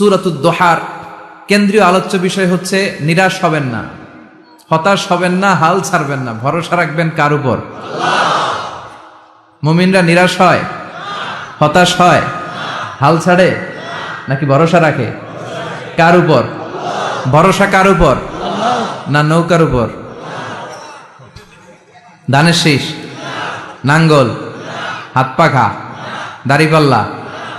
সুরাতুদ দোহার। কেন্দ্রীয় আলোচ্য বিষয় হচ্ছে, নিরাশ হবেন না। হতাশ হবেন না, হাল ছাড়বেন না। ভরসা রাখবেন কার উপর? মুমিনরা নিরাশ হয়? হতাশ হয়? হাল ছাড়ে? নাকি ভরসা রাখে? কার উপর? ভরসা কার উপর? না নৌকার উপর? ধানের শীষ? নাঙ্গল? হাত পাখা? দাড়িপাল্লা?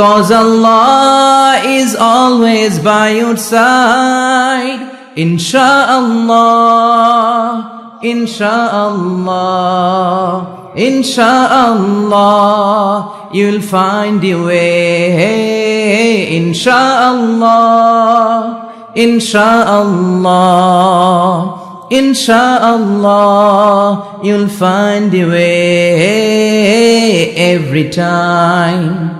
Cause Allah is always by your side. Insha'Allah, Insha'Allah, Insha'Allah, you'll find your way. Insha'Allah, Insha'Allah, Insha'Allah, you'll find your way every time.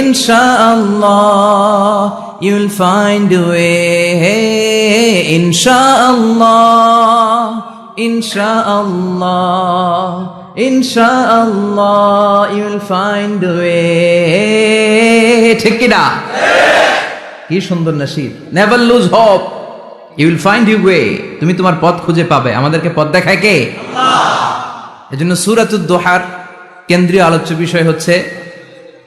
Insha'Allah, you'll find a way. Insha'Allah, Insha'Allah, Insha'Allah, you'll find a way. ঠিক কিনা? কি সুন্দর Nasid never lose hope you will find you way তুমি তোমার পথ খুঁজে পাবে। আমাদেরকে পথ দেখায় কে? এজন্য সুরাতুদ দোহার কেন্দ্রীয় আলোচ্য বিষয় হচ্ছে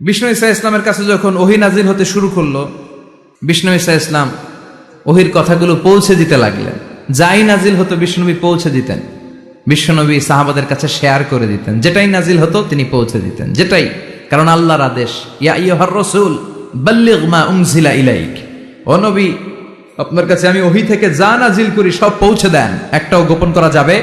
বিষ্ণু ইসা ইসলামের কাছে যখন ওহি নাজিল হতে শুরু করল, বিষ্ণু ইসা ইসলাম ওহির কথাগুলো পৌঁছে দিতে লাগলেন। যাই নাজিল হতো, বিষ্ণুনবী পৌঁছে দিতেন। বিশ্বনবী সাহাবাদের কাছে শেয়ার করে দিতেন। যেটাই নাজিল হতো, তিনি পৌঁছে দিতেন। যেটাই, কারণ আল্লাহর আদেশ, ইয়া ইলাইক। আপনার কাছে আমি ওহি থেকে যা নাজিল করি সব পৌঁছে দেন। একটাও গোপন করা যাবে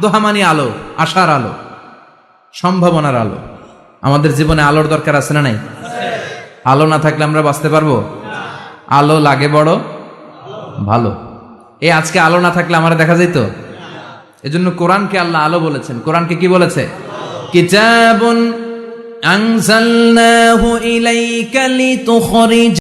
দোহা মানে আলো, আশার আলো, সম্ভাবনার আলো। আমাদের জীবনে আলোর দরকার আছে না নাই? আলো না থাকলে আমরা বাঁচতে পারব? আলো লাগে বড়, ভালো। এই আজকে আলো না থাকলে আমার দেখা যেত এজন্য কোরআনকে আল্লাহ আলো বলেছেন। কোরআনকে কি বলেছে? কিতাবুন আনজালনাহু ইলাইকা লিতুখরিজ